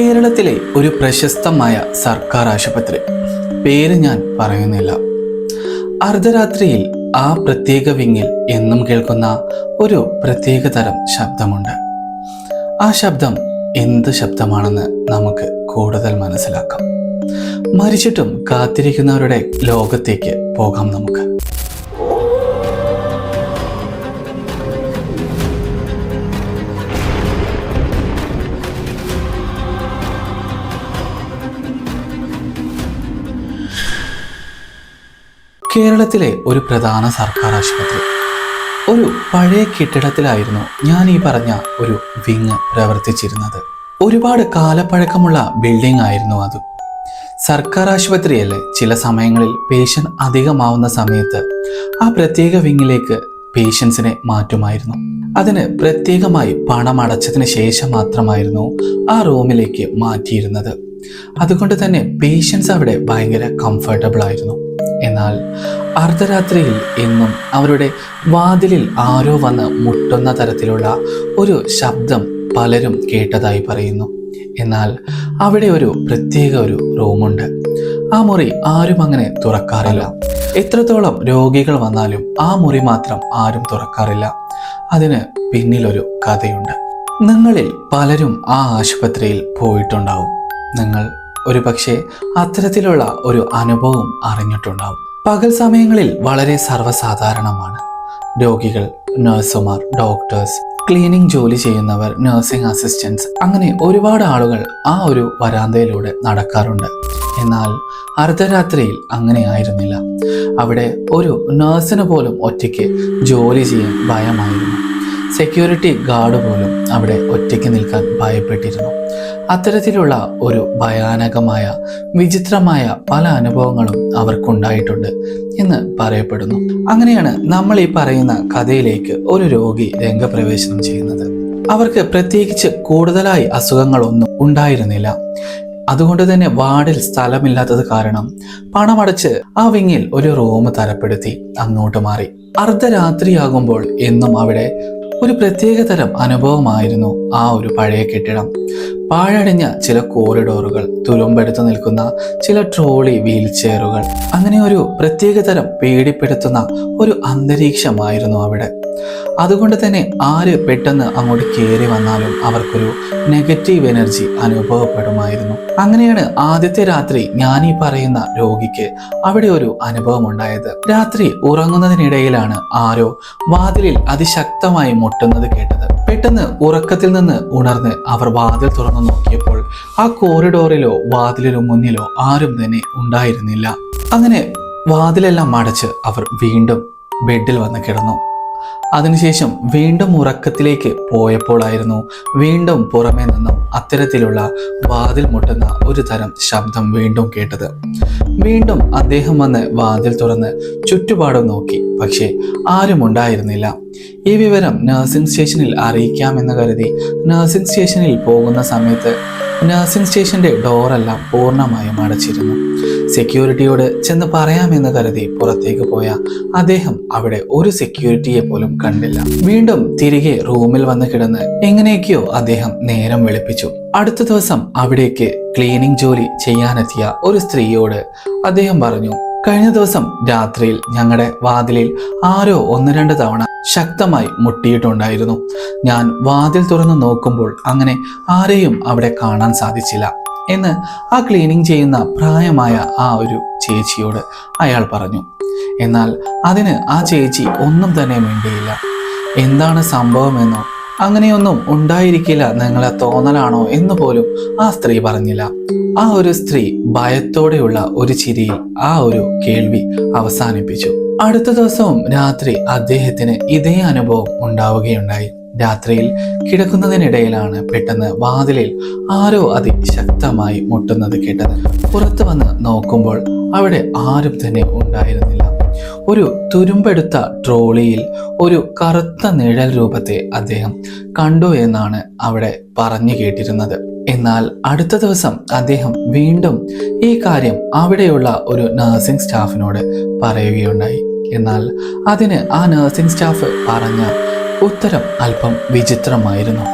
കേരളത്തിലെ ഒരു പ്രശസ്തമായ സർക്കാർ ആശുപത്രി. പേര് ഞാൻ പറയുന്നില്ല. അർദ്ധരാത്രിയിൽ ആ പ്രത്യേക വിങ്ങിൽ എന്നും കേൾക്കുന്ന ഒരു പ്രത്യേക തരം ശബ്ദമുണ്ട്. ആ ശബ്ദം എന്ത് ശബ്ദമാണെന്ന് നമുക്ക് കൂടുതൽ മനസ്സിലാക്കാം. മരിച്ചിട്ടും കാത്തിരിക്കുന്നവരുടെ ലോകത്തേക്ക് പോകാം നമുക്ക്. കേരളത്തിലെ ഒരു പ്രധാന സർക്കാർ ആശുപത്രി. ഒരു പഴയ കെട്ടിടത്തിലായിരുന്നു ഞാൻ ഈ പറഞ്ഞ ഒരു വിങ് പ്രവർത്തിച്ചിരുന്നത്. ഒരുപാട് കാലപ്പഴക്കമുള്ള ബിൽഡിംഗ് ആയിരുന്നു അത്. സർക്കാർ ആശുപത്രിയല്ലേ ചില സമയങ്ങളിൽ പേഷ്യൻ അധികമാവുന്ന സമയത്ത് ആ പ്രത്യേക വിങ്ങിലേക്ക് പേഷ്യൻസിനെ മാറ്റുമായിരുന്നു. അതിന് പ്രത്യേകമായി പണം അടച്ചതിന് ശേഷം മാത്രമായിരുന്നു ആ റൂമിലേക്ക് മാറ്റിയിരുന്നത്. അതുകൊണ്ട് തന്നെ പേഷ്യൻസ് അവിടെ ഭയങ്കര കംഫർട്ടബിൾ ആയിരുന്നു. എന്നാൽ അർദ്ധരാത്രിയിൽ എന്നും അവരുടെ വാതിലിൽ ആരോ വന്ന് മുട്ടുന്ന തരത്തിലുള്ള ഒരു ശബ്ദം പലരും കേട്ടതായി പറയുന്നു. എന്നാൽ അവിടെ ഒരു പ്രത്യേക ഒരു റൂമുണ്ട്. ആ മുറി ആരും അങ്ങനെ തുറക്കാറില്ല. എത്രത്തോളം രോഗികൾ വന്നാലും ആ മുറി മാത്രം ആരും തുറക്കാറില്ല. അതിന് പിന്നിലൊരു കഥയുണ്ട്. നിങ്ങളിൽ പലരും ആ ആശുപത്രിയിൽ പോയിട്ടുണ്ടാവും. നിങ്ങൾ ഒരു പക്ഷേ അത്തരത്തിലുള്ള ഒരു അനുഭവം അറിഞ്ഞിട്ടുണ്ടാവും. പകൽ സമയങ്ങളിൽ വളരെ സർവസാധാരണമാണ്. രോഗികൾ നഴ്സുമാർ ഡോക്ടേഴ്സ് ക്ലീനിങ് ജോലി ചെയ്യുന്നവർ നഴ്സിംഗ് അസിസ്റ്റൻസ് അങ്ങനെ ഒരുപാട് ആളുകൾ ആ ഒരു വരാന്തയിലൂടെ നടക്കാറുണ്ട്. എന്നാൽ അർദ്ധരാത്രിയിൽ അങ്ങനെ ആയിരുന്നില്ല. അവിടെ ഒരു നഴ്സിന് പോലും ഒറ്റയ്ക്ക് ജോലി ചെയ്യാൻ ഭയമായിരുന്നു. സെക്യൂരിറ്റി ഗാർഡ് പോലും അവിടെ ഒറ്റയ്ക്ക് നിൽക്കാൻ ഭയപ്പെട്ടിരുന്നു. അത്തരത്തിലുള്ള ഒരു ഭയാനകമായ വിചിത്രമായ പല അനുഭവങ്ങളും അവർക്കുണ്ടായിട്ടുണ്ട് എന്ന് പറയപ്പെടുന്നു. അങ്ങനെയാണ് നമ്മൾ ഈ പറയുന്ന കഥയിലേക്ക് ഒരു രോഗി രംഗപ്രവേശനം ചെയ്യുന്നത്. അവർക്ക് പ്രത്യേകിച്ച് കൂടുതലായി അസുഖങ്ങളൊന്നും ഉണ്ടായിരുന്നില്ല. അതുകൊണ്ട് തന്നെ വാർഡിൽ സ്ഥലമില്ലാത്തത് കാരണം പണമടച്ച് ആ വിങ്ങിൽ ഒരു റൂം തരപ്പെടുത്തി അങ്ങോട്ട് മാറി. അർദ്ധരാത്രിയാകുമ്പോൾ എന്നും അവിടെ ഒരു പ്രത്യേകതരം അനുഭവമായിരുന്നു ആ ഒരു പഴയ കെട്ടിടം. പാഴടിഞ്ഞ ചില കോറിഡോറുകൾ തുരുമ്പെടുത്തു നിൽക്കുന്ന ചില ട്രോളി വീൽ ചെയറുകൾ അങ്ങനെ ഒരു പ്രത്യേകതരം പേടിപ്പെടുത്തുന്ന ഒരു അന്തരീക്ഷമായിരുന്നു അവിടെ. അതുകൊണ്ട് തന്നെ ആര് പെട്ടെന്ന് അങ്ങോട്ട് കയറി വന്നാലും അവർക്കൊരു നെഗറ്റീവ് എനർജി അനുഭവപ്പെടുമായിരുന്നു. അങ്ങനെയാണ് ആദ്യത്തെ രാത്രി ഞാൻ ഈ പറയുന്ന രോഗിക്ക് അവിടെ ഒരു അനുഭവം ഉണ്ടായത് രാത്രി ഉറങ്ങുന്നതിനിടയിലാണ് ആരോ വാതിലിൽ അതിശക്തമായി മുട്ടുന്നത് കേട്ടത്. പെട്ടെന്ന് ഉറക്കത്തിൽ നിന്ന് ഉണർന്ന് അവർ വാതിൽ തുറന്നു നോക്കിയപ്പോൾ ആ കോറിഡോറിലോ വാതിലിലോ മുന്നിലോ ആരും തന്നെ ഉണ്ടായിരുന്നില്ല. അങ്ങനെ വാതിലെല്ലാം അടച്ച് അവർ വീണ്ടും ബെഡിൽ വന്ന് കിടന്നു. അതിനുശേഷം വീണ്ടും ഉറക്കത്തിലേക്ക് പോയപ്പോഴായിരുന്നു വീണ്ടും പുറമേ നിന്നും അത്തരത്തിലുള്ള വാതിൽ മുട്ടുന്ന ഒരു തരം ശബ്ദം വീണ്ടും കേട്ടത്. വീണ്ടും അദ്ദേഹം വന്ന് വാതിൽ തുറന്ന് ചുറ്റുപാടും നോക്കി. പക്ഷേ ആരും ഉണ്ടായിരുന്നില്ല. ഈ വിവരം നഴ്സിംഗ് സ്റ്റേഷനിൽ അറിയിക്കാമെന്ന് കരുതി നഴ്സിംഗ് സ്റ്റേഷനിൽ പോകുന്ന സമയത്ത് നഴ്സിംഗ് സ്റ്റേഷന്റെ ഡോറെല്ലാം പൂർണമായും അടച്ചിരുന്നു. സെക്യൂരിറ്റിയോട് ചെന്ന് പറയാമെന്ന് കരുതി പുറത്തേക്ക് പോയ അദ്ദേഹം അവിടെ ഒരു സെക്യൂരിറ്റിയെ പോലും കണ്ടില്ല. വീണ്ടും തിരികെ റൂമിൽ വന്ന് കിടന്ന് എങ്ങനെയൊക്കെയോ അദ്ദേഹം നേരം വെളുപ്പിച്ചു. അടുത്ത ദിവസം അവിടേക്ക് ക്ലീനിങ് ജോലി ചെയ്യാനെത്തിയ ഒരു സ്ത്രീയോട് അദ്ദേഹം പറഞ്ഞു കഴിഞ്ഞ ദിവസം രാത്രിയിൽ ഞങ്ങളുടെ വാതിലിൽ ആരോ ഒന്ന് രണ്ട് തവണ ശക്തമായി മുട്ടിയിട്ടുണ്ടായിരുന്നു. ഞാൻ വാതിൽ തുറന്ന് നോക്കുമ്പോൾ അങ്ങനെ ആരെയും അവിടെ കാണാൻ സാധിച്ചില്ല എന്ന് ആ ക്ലീനിങ് ചെയ്യുന്ന പ്രായമായ ആ ഒരു ചേച്ചിയോട് അയാൾ പറഞ്ഞു. എന്നാൽ അതിന് ആ ചേച്ചി ഒന്നും തന്നെ മിണ്ടിയില്ല. എന്താണ് സംഭവമെന്നോ അങ്ങനെയൊന്നും ഉണ്ടായിരിക്കില്ല നിങ്ങളെ തോന്നലാണോ എന്ന് പോലും ആ സ്ത്രീ പറഞ്ഞില്ല. ആ ഒരു സ്ത്രീ ഭയത്തോടെയുള്ള ഒരു ചിരിയിൽ ആ ഒരു കേൾവി അവസാനിപ്പിച്ചു. അടുത്ത ദിവസവും രാത്രി അദ്ദേഹത്തിന് ഇതേ അനുഭവം ഉണ്ടാവുകയുണ്ടായി. രാത്രിയിൽ കിടക്കുന്നതിനിടയിലാണ് പെട്ടെന്ന് വാതിലിൽ ആരോ അതിശക്തമായി മുട്ടുന്നത് കേട്ടത്. പുറത്തു വന്ന് നോക്കുമ്പോൾ അവിടെ ആരും തന്നെ ഉണ്ടായിരുന്നില്ല. ഒരു തുരുമ്പെടുത്ത ട്രോളിയിൽ ഒരു കറുത്ത നിഴൽ രൂപത്തെ അദ്ദേഹം കണ്ടു എന്നാണ് അവിടെ പറഞ്ഞു കേട്ടിരുന്നത്. എന്നാൽ അടുത്ത ദിവസം അദ്ദേഹം വീണ്ടും ഈ കാര്യം അവിടെയുള്ള ഒരു നഴ്സിംഗ് സ്റ്റാഫിനോട് പറയുകയുണ്ടായി. എന്നാൽ അതിന് ആ നഴ്സിംഗ് സ്റ്റാഫ് പറഞ്ഞ ഉത്തരം അല്പം വിചിത്രമായിരുന്നു.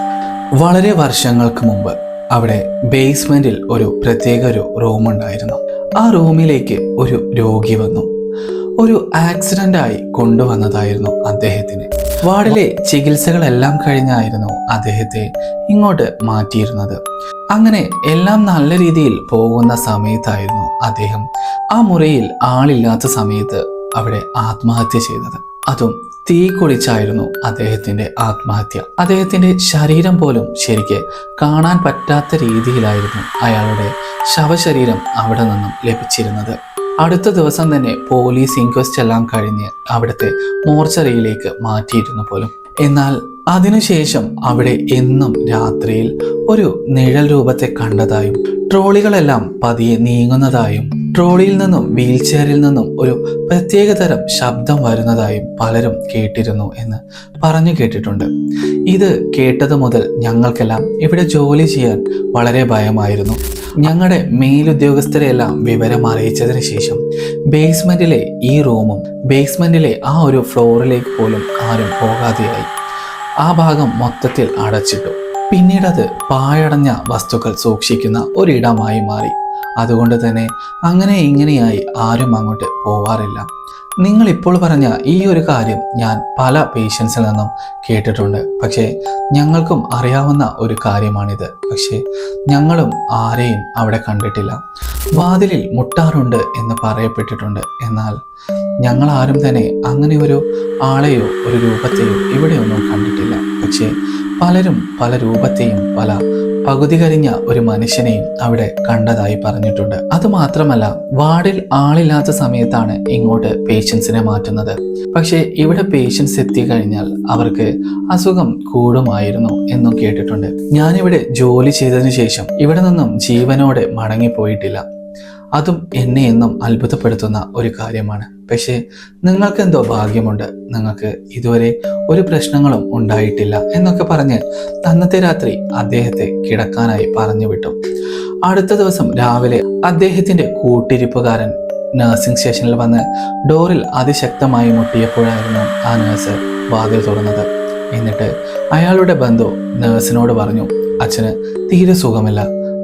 വളരെ വർഷങ്ങൾക്ക് മുമ്പ് അവിടെ ബേസ്മെന്റിൽ ഒരു പ്രത്യേക ഒരു റൂം ഉണ്ടായിരുന്നു ആ റൂമിലേക്ക് ഒരു രോഗി വന്നു. ഒരു ആക്സിഡന്റായി കൊണ്ടുവന്നതായിരുന്നു അദ്ദേഹത്തിന്. വാർഡിലെ ചികിത്സകളെല്ലാം കഴിഞ്ഞായിരുന്നു അദ്ദേഹത്തെ ഇങ്ങോട്ട് മാറ്റിയിരുന്നത്. അങ്ങനെ എല്ലാം നല്ല രീതിയിൽ പോകുന്ന സമയത്തായിരുന്നു അദ്ദേഹം ആ മുറിയിൽ ആളില്ലാത്ത സമയത്ത് അവിടെ ആത്മഹത്യ ചെയ്തത്. അതും തീ കുളിച്ചായിരുന്നു അദ്ദേഹത്തിന്റെ ആത്മഹത്യ. അദ്ദേഹത്തിന്റെ ശരീരം പോലും ശരിക്ക് കാണാൻ പറ്റാത്ത രീതിയിലായിരുന്നു അയാളുടെ ശവശരീരം അവിടെ നിന്നും ലഭിച്ചിരുന്നത്. അടുത്ത ദിവസം തന്നെ പോലീസ് ഇൻക്വസ്റ്റ് എല്ലാം കഴിഞ്ഞ് അവിടുത്തെ മോർച്ചറിയിലേക്ക് മാറ്റിയിരുന്നു പോലും. എന്നാൽ അതിനുശേഷം അവിടെ എന്നും രാത്രിയിൽ ഒരു നിഴൽ രൂപത്തെ കണ്ടതായും ട്രോളികളെല്ലാം പതിയെ നീങ്ങുന്നതായും ട്രോളിയിൽ നിന്നും വീൽ ചെയറിൽ നിന്നും ഒരു പ്രത്യേകതരം ശബ്ദം വരുന്നതായും പലരും കേട്ടിരുന്നു എന്ന് പറഞ്ഞു കേട്ടിട്ടുണ്ട്. ഇത് കേട്ടത് മുതൽ ഞങ്ങൾക്കെല്ലാം ഇവിടെ ജോലി ചെയ്യാൻ വളരെ ഭയമായിരുന്നു. ഞങ്ങളുടെ മേലുദ്യോഗസ്ഥരെയെല്ലാം വിവരം അറിയിച്ചതിന് ശേഷം ബേസ്മെന്റിലെ ഈ റൂമും ബേസ്മെന്റിലെ ആ ഒരു ഫ്ലോറിലേക്ക് പോലും ആരും പോകാതെയായി. ആ ഭാഗം മൊത്തത്തിൽ അടച്ചിട്ടു. പിന്നീടത് പായടഞ്ഞ വസ്തുക്കൾ സൂക്ഷിക്കുന്ന ഒരിടമായി മാറി. അതുകൊണ്ട് തന്നെ അങ്ങനെ ഇങ്ങനെയായി ആരും അങ്ങോട്ട് പോവാറില്ല. നിങ്ങൾ ഇപ്പോൾ പറഞ്ഞ ഈ ഒരു കാര്യം ഞാൻ പല പേഷ്യൻസിൽ നിന്നും കേട്ടിട്ടുണ്ട്. പക്ഷേ ഞങ്ങൾക്കും അറിയാവുന്ന ഒരു കാര്യമാണിത്. പക്ഷേ ഞങ്ങളും ആരെയും അവിടെ കണ്ടിട്ടില്ല. വാതിലിൽ മുട്ടാറുണ്ട് എന്ന് പറയപ്പെട്ടിട്ടുണ്ട്. എന്നാൽ ഞങ്ങൾ ആരും തന്നെ അങ്ങനെ ഒരു ആളെയോ ഒരു രൂപത്തെയോ ഇവിടെയൊന്നും കണ്ടിട്ടില്ല. പക്ഷേ പലരും പല രൂപത്തെയും പല പകുതി കരിഞ്ഞ ഒരു മനുഷ്യനെയും അവിടെ കണ്ടതായി പറഞ്ഞിട്ടുണ്ട്. അതുമാത്രമല്ല വാർഡിൽ ആളില്ലാത്ത സമയത്താണ് ഇങ്ങോട്ട് പേഷ്യൻസിനെ മാറ്റുന്നത്. പക്ഷേ ഇവിടെ പേഷ്യൻസ് എത്തിക്കഴിഞ്ഞാൽ അവർക്ക് അസുഖം കൂടുമായിരുന്നു എന്നും കേട്ടിട്ടുണ്ട്. ഞാനിവിടെ ജോലി ചെയ്തതിനു ശേഷം ഇവിടെ നിന്നും ജീവനോടെ മടങ്ങിപ്പോയിട്ടില്ല. അതും എന്നെ എന്നും അത്ഭുതപ്പെടുത്തുന്ന ഒരു കാര്യമാണ്. പക്ഷേ നിങ്ങൾക്ക് എന്തോ ഭാഗ്യമുണ്ട്. നിങ്ങൾക്ക് ഇതുവരെ ഒരു പ്രശ്നങ്ങളും ഉണ്ടായിട്ടില്ല എന്നൊക്കെ പറഞ്ഞ് അന്നത്തെ രാത്രി അദ്ദേഹത്തെ കിടക്കാനായി പറഞ്ഞു വിട്ടു. അടുത്ത ദിവസം രാവിലെ അദ്ദേഹത്തിന്റെ കൂട്ടിരിപ്പുകാരൻ നഴ്സിംഗ് സ്റ്റേഷനിൽ വന്ന് ഡോറിൽ അതിശക്തമായി മുട്ടിയപ്പോഴായിരുന്നു ആ നഴ്സ് വാതിൽ തുറന്നത്. എന്നിട്ട് അയാളുടെ ബന്ധു നഴ്സിനോട് പറഞ്ഞു അച്ഛന് തീരെ സുഖമില്ല.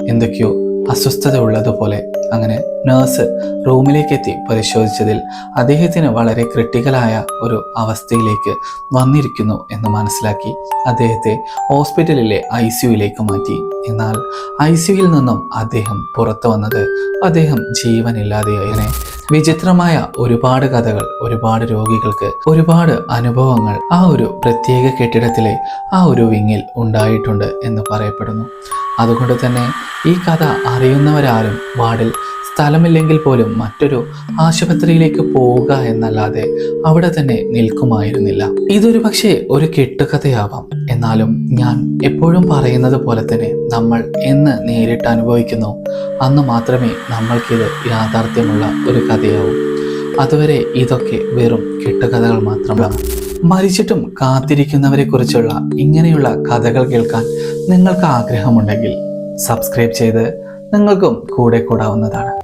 എന്തൊക്കെയോ അസ്വസ്ഥത ഉള്ളതുപോലെ അങ്ങനെ നേഴ്സ് റൂമിലേക്ക് എത്തി പരിശോധിച്ചതിൽ അദ്ദേഹത്തിന് വളരെ ക്രിട്ടിക്കലായ ഒരു അവസ്ഥയിലേക്ക് വന്നിരിക്കുന്നു എന്ന് മനസ്സിലാക്കി അദ്ദേഹത്തെ ഹോസ്പിറ്റലിലെ ഐ സിയുയിലേക്ക് മാറ്റി. എന്നാൽ ഐ സിയുയിൽ നിന്നും അദ്ദേഹം പുറത്തു വന്നത് അദ്ദേഹം ജീവനില്ലാതെയായി വിചിത്രമായ ഒരുപാട് കഥകൾ ഒരുപാട് രോഗികൾക്ക് ഒരുപാട് അനുഭവങ്ങൾ ആ ഒരു പ്രത്യേക കെട്ടിടത്തിലെ ആ ഒരു വിങ്ങിൽ ഉണ്ടായിട്ടുണ്ട് എന്ന് പറയപ്പെടുന്നു. അതുകൊണ്ട് തന്നെ ഈ കഥ അറിയുന്നവരാരും വാർഡിൽ സ്ഥലമില്ലെങ്കിൽ പോലും മറ്റൊരു ആശുപത്രിയിലേക്ക് പോവുക എന്നല്ലാതെ അവിടെ തന്നെ നിൽക്കുമായിരുന്നില്ല. ഇതൊരു പക്ഷേ ഒരു കെട്ടുകഥയാവാം. എന്നാലും ഞാൻ എപ്പോഴും പറയുന്നത് പോലെ തന്നെ നമ്മൾ എന്ന് നേരിട്ട് അനുഭവിക്കുന്നു. അന്ന് മാത്രമേ നമ്മൾക്കിത് യാഥാർത്ഥ്യമുള്ള ഒരു കഥയാവും. അതുവരെ ഇതൊക്കെ വെറും കെട്ടുകഥകൾ മാത്രമാണ്. മരിച്ചിട്ടും കാത്തിരിക്കുന്നവരെ കുറിച്ചുള്ള ഇങ്ങനെയുള്ള കഥകൾ കേൾക്കാൻ നിങ്ങൾക്ക് ആഗ്രഹമുണ്ടെങ്കിൽ സബ്സ്ക്രൈബ് ചെയ്ത് നിങ്ങൾക്കും കൂടെ കൂടാവുന്നതാണ്.